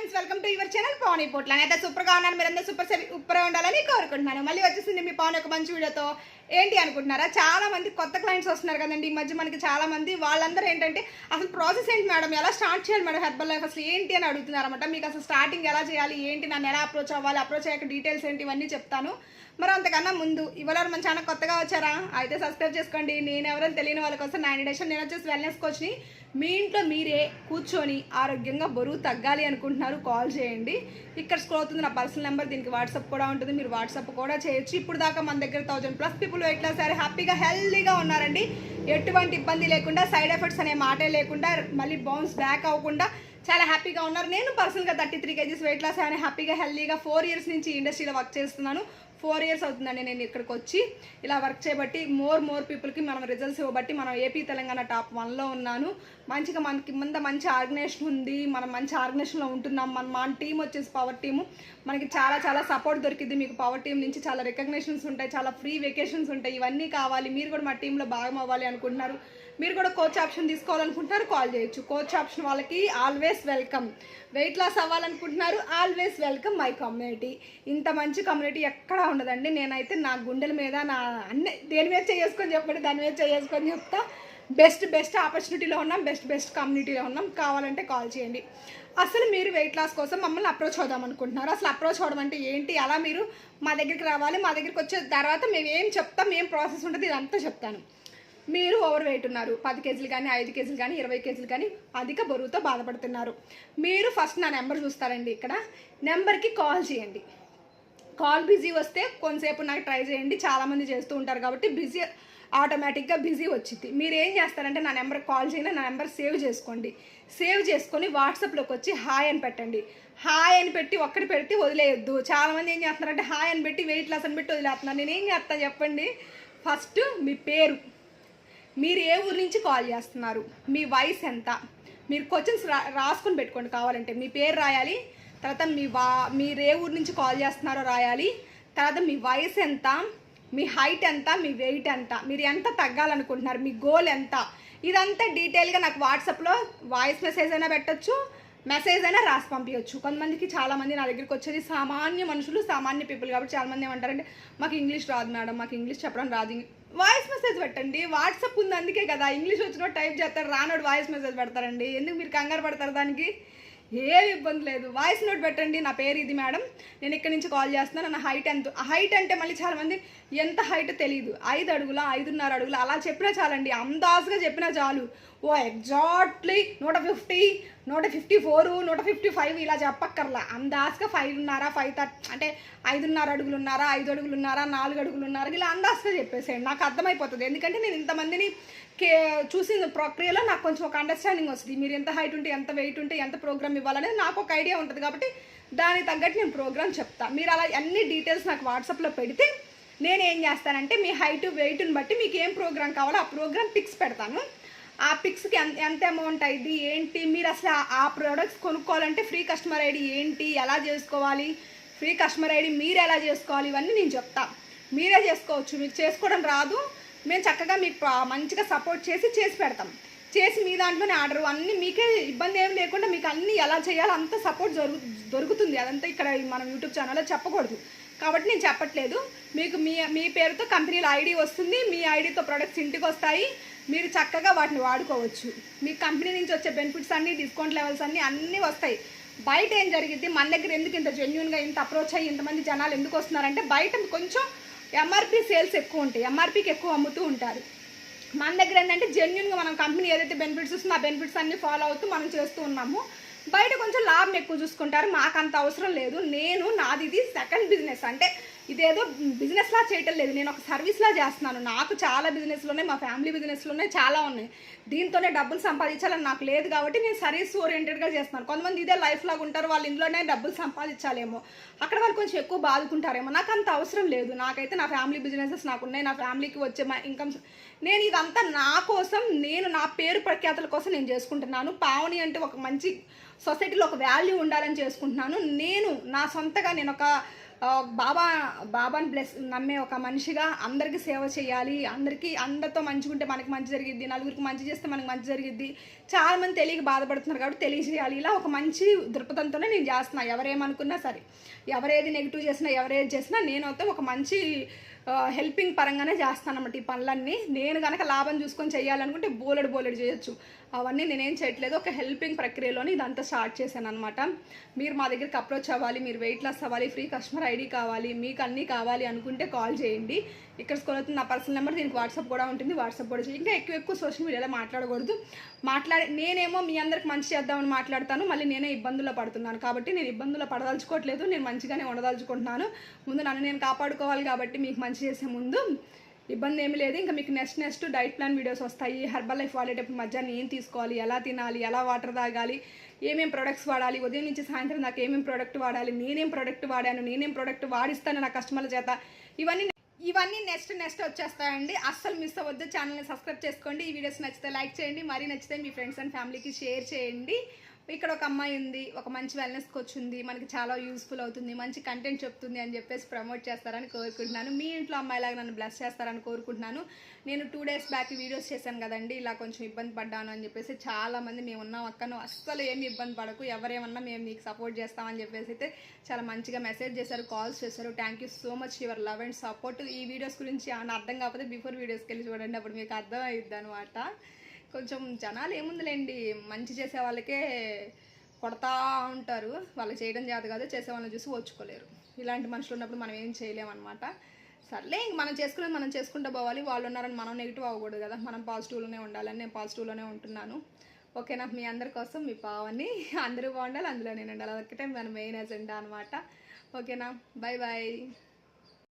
Friends welcome to your channel Pavan Potla. అయితే సూపర్గా ఉన్నాను. మీరందరూ సూపర్ సూపర్ ఉండాలని కోరుకుంటున్నాను. మళ్ళీ వచ్చేసింది మీ పవన్ ఒక మంచి వీడియోతో. ఏంటి అనుకుంటున్నారా? చాలా మంది కొత్త క్లయింట్స్ వస్తున్నారు కదండి. ఈ మధ్య మనకి చాలా మంది వాళ్ళందరూ ఏంటంటే అసలు ప్రాసెస్ ఏంటి మేడం? ఎలా స్టార్ట్ చేయాలి మేడం హెర్బల్ లైఫ్ అసలు ఏంటి? అని అడుగుతున్నారు అనమాట మీకు అసలు స్టార్టింగ్ ఎలా చేయాలి? ఏంటి? నన్ను ఎలా అప్రోచ్ అవ్వాలి? అప్రోచ్ అయ్యాక డీటెయిల్స్ ఏంటి? ఇవన్నీ చెప్తాను. మరి అంతకన్నా ముందు ఇవాళ మన ఛానల్ కొత్తగా వచ్చారా? అయితే సబ్స్క్రైబ్ చేసుకోండి. నేను ఎవరైనా తెలియని వాళ్ళ కోసం నైన్ డేషన్ నేను వచ్చేసి వెల్నెస్ కోచ్ని మీ ఇంట్లో మీరే కూర్చొని ఆరోగ్యంగా బరువు తగ్గాలి అనుకుంటున్నారు కాల్ చేయండి. ఇక్కడ స్క్రోల్ అవుతుంది నా పర్సనల్ నెంబర్ దీనికి వాట్సాప్ కూడా ఉంటుంది. మీరు వాట్సాప్ కూడా చేయొచ్చు. ఇప్పుడు దాకా మన దగ్గర థౌజండ్ ప్లస్ పీపుల్ వెయిట్ ఎట్లా సరే హ్యాపీగా హెల్దీగా ఉన్నారండి. ఎటువంటి ఇబ్బంది లేకుండా సైడ్ ఎఫెక్ట్స్ అనే మాటే లేకుండా మళ్ళీ బౌన్స్ బ్యాక్ అవ్వకుండా చాలా హ్యాపీగా ఉన్నారు. నేను పర్సనల్గా thirty three kgs weight loss అయినా హ్యాపీగా హెల్దీగా ఫోర్ ఇయర్స్ నుంచి ఇండస్ట్రీలో వర్క్ చేస్తున్నాను. ఫోర్ ఇయర్స్ అవుతుందండి నేను ఇక్కడికి వచ్చి ఇలా వర్క్ చేయబట్టి మోర్ మోర్ పీపుల్కి మనం రిజల్ట్స్ ఇవ్వబట్టి మనం ఏపీ తెలంగాణ టాప్ వన్లో ఉన్నాను. మంచిగా మనకి ముంద మంచి ఆర్గనైజేషన్ ఉంది మనం మంచి ఆర్గనైజేషన్లో ఉంటున్నాం. మన మన టీం వచ్చేసి పవర్ టీము మనకి చాలా చాలా సపోర్ట్ దొరికింది మీకు పవర్ టీం నుంచి. చాలా రికగ్నేషన్స్ ఉంటాయి చాలా ఫ్రీ వెకేషన్స్ ఉంటాయి. ఇవన్నీ కావాలి. మీరు కూడా మా టీంలో భాగం అవ్వాలి అనుకుంటున్నారు. మీరు కూడా కోచ్ ఆప్షన్ తీసుకోవాలనుకుంటున్నారు కాల్ చేయొచ్చు. కోచ్ ఆప్షన్ వాళ్ళకి ఆల్వేస్ వెల్కమ్ వెయిట్ లాస్ అవ్వాలనుకుంటున్నారు ఆల్వేస్ వెల్కమ్ మై కమ్యూనిటీ ఇంత మంచి కమ్యూనిటీ ఎక్కడా ఉండదండి. నేనైతే నా గుండెల మీద నా అన్ని దేని మీద చేసుకొని చెప్పండి దాని మీద చేసుకొని చెప్తా. బెస్ట్ బెస్ట్ ఆపర్చునిటీలో ఉన్నాం బెస్ట్ బెస్ట్ కమ్యూనిటీలో ఉన్నాం. కావాలంటే కాల్ చేయండి. అసలు మీరు వెయిట్ లాస్ కోసం మమ్మల్ని అప్రోచ్ అవుదాం అనుకుంటున్నారు. అసలు అప్రోచ్ అవ్వడం అంటే ఏంటి? అలా మీరు మా దగ్గరికి రావాలి మా దగ్గరికి వచ్చే తర్వాత మేము ఏం చెప్తాం ఏం ప్రాసెస్ ఉంటుంది ఇదంతా చెప్తాను. మీరు ఓవర్ వెయిట్ ఉన్నారు. పది కేజీలు కానీ ఐదు కేజీలు కానీ ఇరవై కేజీలు కానీ అధిక బరువుతో బాధపడుతున్నారు. మీరు ఫస్ట్ నా నెంబర్ చూస్తారండి ఇక్కడ. నెంబర్కి కాల్ చేయండి. కాల్ బిజీ వస్తే కొంతసేపు నాకు ట్రై చేయండి. చాలామంది చేస్తూ ఉంటారు కాబట్టి బిజీ ఆటోమేటిక్గా బిజీ వచ్చింది మీరు ఏం చేస్తారంటే నా నెంబర్ కాల్ చేయండి నా నెంబర్ సేవ్ చేసుకోండి. సేవ్ చేసుకొని వాట్సాప్లోకి వచ్చి హాయ్ అని పెట్టండి. హాయ్ అని పెట్టి ఒక్కటి పెడితే వదిలేయొద్దు. చాలామంది ఏం చేస్తున్నారంటే హాయ్ అని పెట్టి వెయిట్ లాస్ అని పెట్టి వదిలేస్తున్నారు. నేను ఏం చేస్తాను చెప్పండి? ఫస్ట్ మీ పేరు. మీరు ఏ ఊరు నుంచి కాల్ చేస్తున్నారు? మీ వయసు ఎంత? మీరు క్వశ్చన్స్ రా రాసుకొని పెట్టుకోండి కావాలంటే. మీ పేరు రాయాలి తర్వాత మీ వా మీరు ఏ ఊరు నుంచి కాల్ చేస్తున్నారో రాయాలి తర్వాత మీ వయసు ఎంత? మీ హైట్ ఎంత మీ వెయిట్ ఎంత మీరు ఎంత తగ్గాలనుకుంటున్నారు మీ గోల్ ఎంత? ఇదంతా డీటెయిల్గా నాకు వాట్సాప్లో వాయిస్ మెసేజ్ అయినా పెట్టొచ్చు మెసేజ్ అయినా రాసి పంపించవచ్చు కొంతమందికి చాలామంది నా దగ్గరికి వచ్చేది సామాన్య మనుషులు సామాన్య పీపుల్ కాబట్టి చాలామంది ఏమంటారంటే మాకు ఇంగ్లీష్ రాదు మేడం మాకు ఇంగ్లీష్ చెప్పడం రాదు. వాయిస్ మెసేజ్ పెట్టండి. వాట్సాప్ ఉంది అందుకే కదా ఇంగ్లీష్ వచ్చిన టైప్ చేస్తారు రానోడు వాయిస్ మెసేజ్ పెడతారండి. ఎందుకు మీరు కంగారు పడతారు దానికి? ఏమి ఇబ్బంది లేదు. వాయిస్ నోట్ పెట్టండి నా పేరు ఇది మేడం. నేను ఇక్కడి నుంచి కాల్ చేస్తున్నాను. నా హైట్ ఎంత? హైట్ అంటే మళ్ళీ చాలామంది ఎంత హైట్ తెలియదు ఐదు అడుగుల ఐదున్నర అడుగుల అలా చెప్పినా చాలండి. అందాజుగా చెప్పినా చాలు. ఓ ఎగ్జాక్ట్లీ నూట ఫిఫ్టీ నూట ఫిఫ్టీ ఫోర్ నూట ఫిఫ్టీ ఫైవ్ ఇలా చెప్పక్కర్లా. అందాస్గా ఫైవ్ ఉన్నారా ఫైవ్ థర్టీ అంటే ఐదున్నర అడుగులు ఉన్నారా ఐదు అడుగులు ఉన్నారా నాలుగు అడుగులు ఉన్నారా ఇలా అందాస్గా చెప్పేసేయండి. నాకు అర్థమైపోతుంది. ఎందుకంటే నేను ఇంతమందిని కే చూసిన ప్రక్రియలో నాకు కొంచెం ఒక అండర్స్టాండింగ్ వస్తుంది. మీరు ఎంత హైట్ ఉంటే ఎంత వెయిట్ ఉంటే ఎంత ప్రోగ్రామ్ ఇవ్వాలనేది నాకు ఒక ఐడియా ఉంటుంది కాబట్టి దానికి తగ్గట్టు నేను ప్రోగ్రామ్ చెప్తాను మీరు అలా అన్ని డీటెయిల్స్ నాకు వాట్సాప్లో పెడితే నేను ఏం చేస్తానంటే మీ హైట్ వెయిట్ని బట్టి మీకు ఏం ప్రోగ్రామ్ కావాలో ఆ ప్రోగ్రామ్ పిక్స్ పెడతాను. ఆ పిక్స్కి ఎంత ఎంత అమౌంట్ అయింది ఏంటి? మీరు అసలు ఆ- ప్రోడక్ట్స్ కొనుక్కోవాలంటే ఫ్రీ కస్టమర్ ఐడి ఏంటి? ఎలా చేసుకోవాలి? ఫ్రీ కస్టమర్ ఐడి మీరు ఎలా చేసుకోవాలి? ఇవన్నీ నేను చెప్తా. మీరే చేసుకోవచ్చు. మీకు చేసుకోవడం రాదు. మేము చక్కగా మీకు మంచిగా సపోర్ట్ చేసి చేసి పెడతాం. చేసి మీ దాంట్లోనే ఆర్డర్. అన్నీ మీకే ఇబ్బంది ఏం లేకుండా మీకు అన్నీ ఎలా చేయాలో అంత సపోర్ట్ జరుగు దొరుకుతుంది. అదంతా ఇక్కడ మనం యూట్యూబ్ ఛానల్లో చెప్పకూడదు. కాబట్టి నేను చెప్పట్లేదు. మీకు మీ మీ పేరుతో కంపెనీలో ఐడి వస్తుంది. మీ ఐడితో ప్రొడక్ట్స్ ఇంటికి వస్తాయి. మీరు చక్కగా వాటిని వాడుకోవచ్చు. మీ కంపెనీ నుంచి వచ్చే బెనిఫిట్స్ అన్నీ డిస్కౌంట్ లెవెల్స్ అన్నీ అన్నీ వస్తాయి. బయట ఏం జరిగింది మన దగ్గర ఎందుకు ఇంత జెన్యున్గా ఇంత అప్రోచ్ అయ్యి ఇంతమంది జనాలు ఎందుకు వస్తున్నారంటే బయట కొంచెం ఎంఆర్పి సేల్స్ ఎక్కువ ఉంటాయి. ఎంఆర్పికి ఎక్కువ అమ్ముతూ ఉంటారు. మన దగ్గర ఏంటంటే జెన్యున్గా మనం కంపెనీ ఏదైతే బెనిఫిట్స్ వస్తుందో ఆ బెనిఫిట్స్ అన్నీ ఫాలో అవుతూ మనం చేస్తూ ఉన్నాము. బయట కొంచెం లాభం ఎక్కువ చూసుకుంటారు. నాకు అంత అవసరం లేదు. నేను నాది ఇది సెకండ్ బిజినెస్ అంటే ఇదేదో బిజినెస్ లా చేయటం లేదు. నేను ఒక సర్వీస్లా చేస్తున్నాను. నాకు చాలా బిజినెస్లు ఉన్నాయి. మా ఫ్యామిలీ బిజినెస్లు ఉన్నాయి. చాలా ఉన్నాయి. దీంతోనే డబ్బులు సంపాదించాలని నాకు లేదు కాబట్టి నేను సర్వీస్ ఓరియంటెడ్గా చేస్తున్నాను. కొంతమంది ఇదే లైఫ్ లాగా ఉంటారు. వాళ్ళు ఇందులోనే డబ్బులు సంపాదించాలేమో. అక్కడ వాళ్ళు కొంచెం ఎక్కువ బాదుకుంటారేమో. నాకు అంత అవసరం లేదు. నాకైతే నా ఫ్యామిలీ బిజినెసెస్ నాకు ఉన్నాయి. నా ఫ్యామిలీకి వచ్చే మా ఇన్కమ్స్ నేను ఇదంతా నా కోసం నేను నా పేరు ప్రఖ్యాతుల కోసం నేను చేసుకుంటున్నాను. పావని అంటే ఒక మంచి సొసైటీలో ఒక వాల్యూ ఉండాలని చేసుకుంటున్నాను. నేను నా సొంతగా నేను ఒక బాబా బాబాని బ్లెస్ నమ్మే ఒక మనిషిగా అందరికీ సేవ చేయాలి. అందరికీ అందరితో మంచిగా ఉంటే మనకి మంచి జరిగిద్ది. నలుగురికి మంచి చేస్తే మనకి మంచి జరిగిద్ది. చాలామంది తెలియక బాధపడుతున్నారు కాబట్టి తెలియజేయాలి. ఇలా ఒక మంచి దృక్పథంతోనే నేను చేస్తున్నా. ఎవరేమనుకున్నా సరే ఎవరేది నెగిటివ్ చేసినా ఎవరేది చేసినా నేను అయితే ఒక మంచి హెల్పింగ్ పరంగానే చేస్తాను ఈ పనులన్నీ. నేను కనుక లాభం చూసుకొని చేయాలనుకుంటే బోలెడు బోలెడు చేయొచ్చు. అవన్నీ నేనేం చేయట్లేదు. ఒక హెల్పింగ్ ప్రక్రియలోని ఇదంతా స్టార్ట్ చేశాను అనమాట మీరు మా దగ్గరికి అప్రోచ్ అవ్వాలి మీరు వెయిట్ లాస్ అవ్వాలి ఫ్రీ కస్టమర్ ఐడి కావాలి మీకు అన్నీ కావాలి అనుకుంటే కాల్ చేయండి. ఇక్కడ స్కూల్ అవుతుంది నా పర్సనల్ నెంబర్ దీనికి వాట్సాప్ కూడా ఉంటుంది. వాట్సాప్ కూడా చేయండి ఇంకా ఎక్కువ ఎక్కువ సోషల్ మీడియాలో మాట్లాడకూడదు. మాట్లాడి నేనేమో మీ అందరికి మంచి చేద్దామని మాట్లాడతాను. మళ్ళీ నేనే ఇబ్బందుల్లో పడుతున్నాను. కాబట్టి నేను ఇబ్బందుల్లో పడదలుచుకోవట్లేదు. నేను మంచిగానే ఉండదలుచుకుంటున్నాను. ముందు నన్ను నేను కాపాడుకోవాలి కాబట్టి మీకు మంచి చేసే ముందు ఇబ్బంది ఏమి లేదు. ఇంకా మీకు next next diet plan videos వస్తాయి. హెర్బల్ లైఫ్ వాడేటప్పుడు మధ్యాహ్నం ఏం తీసుకోవాలి ఎలా తినాలి ఎలా వాటర్ తాగాలి ఏమేం ప్రొడక్ట్స్ వాడాలి ఉదయం నుంచి సాయంత్రం నాకు ఏమేం ప్రోడక్ట్ వాడాలి నేనేం ప్రోడక్ట్ వాడాను నేనేం ప్రోడక్ట్ వాడిస్తాను నా కస్టమర్ల చేత. ఇవన్నీ ఇవన్నీ నెక్స్ట్ నెక్స్ట్ వచ్చేస్తాయండి. అస్సలు మిస్ అవ్వద్దు. ఛానల్ని సబ్స్క్రైబ్ చేసుకోండి. ఈ వీడియోస్ నచ్చితే లైక్ చేయండి. మరీ నచ్చితే మీ ఫ్రెండ్స్ అండ్ ఫ్యామిలీకి షేర్ చేయండి. ఇక్కడ ఒక అమ్మాయి ఉంది ఒక మంచి వెల్నెస్ కోచ్ ఉంది మనకి చాలా యూస్ఫుల్ అవుతుంది మంచి కంటెంట్ చెప్తుంది అని చెప్పేసి ప్రమోట్ చేస్తారని కోరుకుంటున్నాను. మీ ఇంట్లో అమ్మాయిలాగా నన్ను బ్లెస్ చేస్తారని కోరుకుంటున్నాను. నేను టూ డేస్ బ్యాక్ వీడియోస్ చేశాను కదండి ఇలా కొంచెం ఇబ్బంది పడ్డాను అని చెప్పేసి చాలా మంది మేము ఉన్నాం అక్కను అస్సలు ఏమి ఇబ్బంది పడకు ఎవరేమన్నా మేము మీకు సపోర్ట్ చేస్తామని చెప్పేసి అయితే చాలా మంచిగా మెసేజ్ చేశారు కాల్స్ చేశారు. Thank you so much your love and support ఈ వీడియోస్ గురించి అని అర్థం కాకపోతే బిఫోర్ వీడియోస్కి వెళ్ళి చూడండి అప్పుడు మీకు అర్థం అయ్యిద్ది అనమాట కొంచెం జనాలు ఏముందిలేండి మంచి చేసే వాళ్ళకే కొడతా ఉంటారు. వాళ్ళు చేయడం చేత కాదు చేసే వాళ్ళని చూసి ఓచుకోలేరు. ఇలాంటి మనుషులు ఉన్నప్పుడు మనం ఏం చేయలేమన్నమాట. సర్లే ఇంక మనం చేసుకునేది మనం చేసుకుంటూ పోవాలి. వాళ్ళు ఉన్నారని మనం నెగిటివ్ అవ్వకూడదు కదా. మనం పాజిటివ్లోనే ఉండాలని నేను పాజిటివ్లోనే ఉంటున్నాను. ఓకేనా మీ అందరి కోసం మీ పావని అందరూ బాగుండాలి అందులో నేను ఉండాలి. అదొక్కటే మన మెయిన్ ఎజెండా అనమాట ఓకేనా బాయ్ బాయ్